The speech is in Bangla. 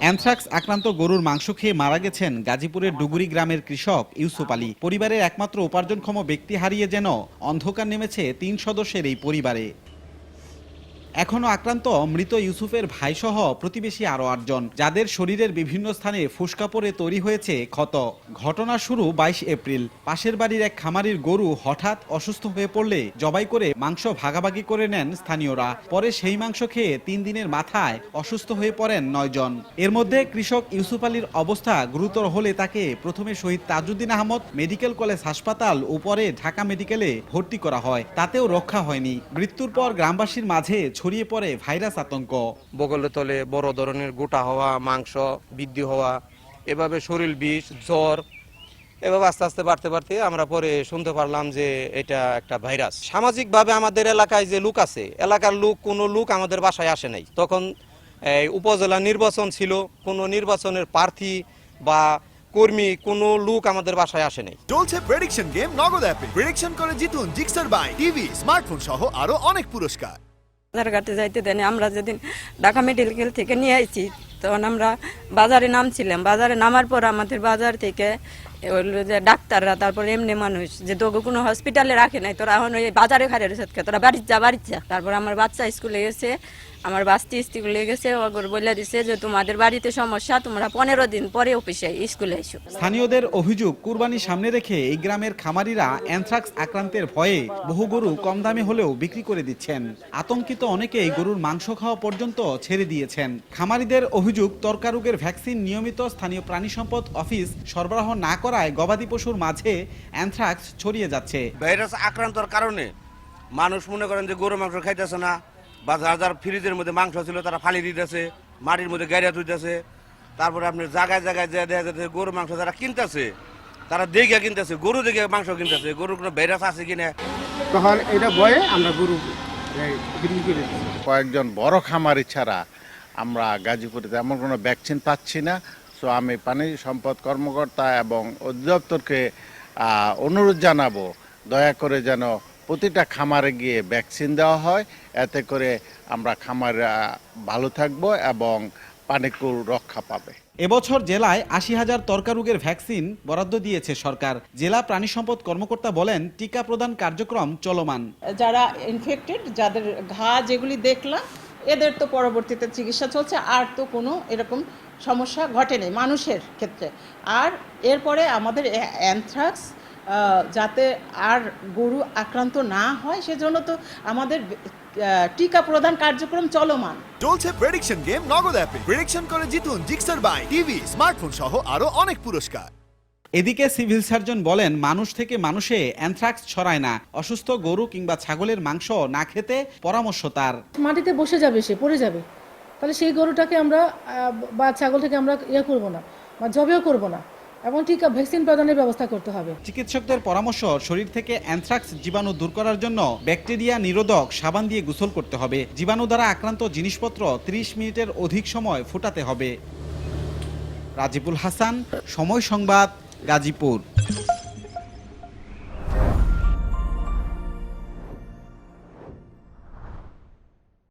অ্যানথ্রাক্স আক্রান্ত গরুর মাংস খেয়ে মারা গেছেন গাজীপুরের ডুগুরি গ্রামের কৃষক ইউসুফ আলী। পরিবারের একমাত্র উপার্জনক্ষম ব্যক্তি হারিয়ে যেন অন্ধকার নেমেছে তিন সদস্যের এই পরিবারে। এখনও আক্রান্ত মৃত ইউসুফের ভাইসহ প্রতিবেশী আরও আটজন, যাদের শরীরের বিভিন্ন স্থানে ফুসকা পরে তৈরি হয়েছে ক্ষত। ঘটনা শুরু বাইশ এপ্রিল। পাশের বাড়ির এক খামারির গরু হঠাৎ অসুস্থ হয়ে পড়লে জবাই করে মাংস ভাগাভাগি করে নেন স্থানীয়রা। পরে সেই মাংস খেয়ে তিন দিনের মাথায় অসুস্থ হয়ে পড়েন নয়জন এর মধ্যে কৃষক ইউসুফ আলীর অবস্থা গুরুতর হলে তাকে প্রথমে শহীদ তাজউদ্দিন আহমদ মেডিকেল কলেজ হাসপাতাল ও পরে ঢাকা মেডিকেলে ভর্তি করা হয়। তাতেও রক্ষা হয়নি। মৃত্যুর পর গ্রামবাসীর মাঝে ছড়িয়ে পড়ে ভাইরাস আতঙ্ক। বগলে তলে বড় ধরনের গোটা হওয়া মাংস বৃদ্ধি হওয়া এভাবে শরীর বিষ জ্বর এভাবে আস্তে আস্তে বাড়তে বাড়তে আমরা পরে শুনতে পারলাম যে এটা একটা ভাইরাস। সামাজিকভাবে আমাদের এলাকায় যে লোক আছে এলাকার লোক কোনো লোক আমাদের বাসায় আসে নাই। তখন এই উপজেলা নির্বাচন ছিল কোনো নির্বাচনের প্রার্থী বা কর্মী কোনো লোক আমাদের বাসায় আসে নাই। চলছে প্রেডিকশন গেম নগদ অ্যাপে প্রেডিকশন করে জিতুন জিক্সার বাই টিভি স্মার্টফোন সহ আরও অনেক পুরস্কার। বাজার ঘাটে যাইতে দেন আমরা যেদিন ঢাকা মেডিকেল থেকে নিয়ে আইছি, তখন আমরা বাজারে নামছিলাম। বাজারে নামার পর আমাদের বাজার থেকে যে ডাক্তাররা, তারপর এমনি মানুষ যে তোকে কোনো হসপিটালে রাখে নাই, তোরা এখন ওই বাজারে খারে রয়েছে তোরা বাড়ির যা বাড়ির যা। তারপর আমার বাচ্চা স্কুলে গেছে আমার বাস্তি স্কুলে গেছে ওগর বলে দিছে যে তোমাদের বাড়িতে সমস্যা তোমরা পনেরো দিন পরে অফিসে স্কুলে এসো স্থানীয়দের অভিযোগ কুরবানি সামনে রেখে এই গ্রামের খামারিরা অ্যানথ্রাক্স আক্রান্তের ভয়ে বহু গরু কম দামে হলেও বিক্রি করে দিচ্ছেন। আতঙ্কিত অনেকেই গরুর মাংস খাওয়া পর্যন্ত ছেড়ে দিয়েছেন। খামারিদের অভিযোগ তর্কারোগের ভ্যাকসিন নিয়মিত স্থানীয় প্রাণী সম্পদ অফিস সরবরাহ না করায় গবাদি পশুর মাঝে অ্যানথ্রাক্স ছড়িয়ে যাচ্ছে। ভাইরাস আক্রান্তর কারণে মানুষ মনে করেন যে গরু মাংস খাইতেছে না। বা যার যার ফ্রিজের মধ্যে মাংস ছিল তারা ফালি দিতেছে মাটির মধ্যে গাড়িয়া তুইতেছে তারপরে আপনি জায়গায় জায়গায় যে দেখা যাচ্ছে গরু মাংস যারা কিনতেছে তারা দেখে কিনতেছে গরু দেখে মাংস কিনতেছে গরুর কোনো ভাইরাস আছে কিনা? তখন এটা বয়ে আমরা গরু কয়েকজন বড় খামারি ছাড়া আমরা গাজীপুরে তেমন কোনো ভ্যাকসিন পাচ্ছি না। সো আমি পানি সম্পদ কর্মকর্তা এবং অধিদপ্তরকে অনুরোধ জানাব দয়া করে যেন প্রতিটা খামারে গিয়ে ভ্যাকসিন দেওয়া হয়। এতে করে আমরা খামার ভালো থাকব এবং পানিকুল রক্ষা পাবে। এবছর জেলায় আশি হাজার তর্কারোগের ভ্যাকসিন বরাদ্দ দিয়েছে সরকার। জেলা প্রাণী সম্পদ কর্মকর্তা বলেন টিকা প্রদান কার্যক্রম চলমান। যারা ইনফেক্টেড যাদের ঘা যেগুলি দেখলাম এদের তো পরবর্তীতে চিকিৎসা চলছে। আর তো কোনো এরকম সমস্যা ঘটেনি মানুষের ক্ষেত্রে। আর এরপরে আমাদের অ্যানথ্রাক্স যাতে আর গরু আক্রান্ত না হয় সেজন্য তো আমাদের টিকা প্রদান কার্যক্রম চলমান। চলছে প্রেডিকশন গেম নগদ অ্যাপে প্রেডিকশন করে জিতুন জিক্সার বাই টিভি স্মার্টফোন সহ আরও অনেক পুরস্কার। এদিকে সিভিল সার্জন বলেন মানুষ থেকে মানুষে অ্যানথ্রাক্স ছড়ায় না অসুস্থ গরু কিংবা ছাগলের মাংস না খেতে পরামর্শ তার। মাটিতে বসে যাবে সে পড়ে যাবে। তাহলে সেই গরুটাকে আমরা বা ছাগলটাকে আমরা ইয়ে করব না বা জবেও করব না। এবং টিকা ভ্যাকসিন প্রদানের ব্যবস্থা করতে হবে। চিকিৎসকদের পরামর্শ, শরীর থেকে অ্যানথ্রাক্স জীবাণু দূর করার জন্য ব্যাকটেরিয়া নিরোধক সাবান দিয়ে গোসল করতে হবে। জীবাণু দ্বারা আক্রান্ত জিনিসপত্র 30 মিনিটের অধিক সময় ফোটাতে হবে। রাজিবুল হাসান, সময় সংবাদ, গাজীপুর।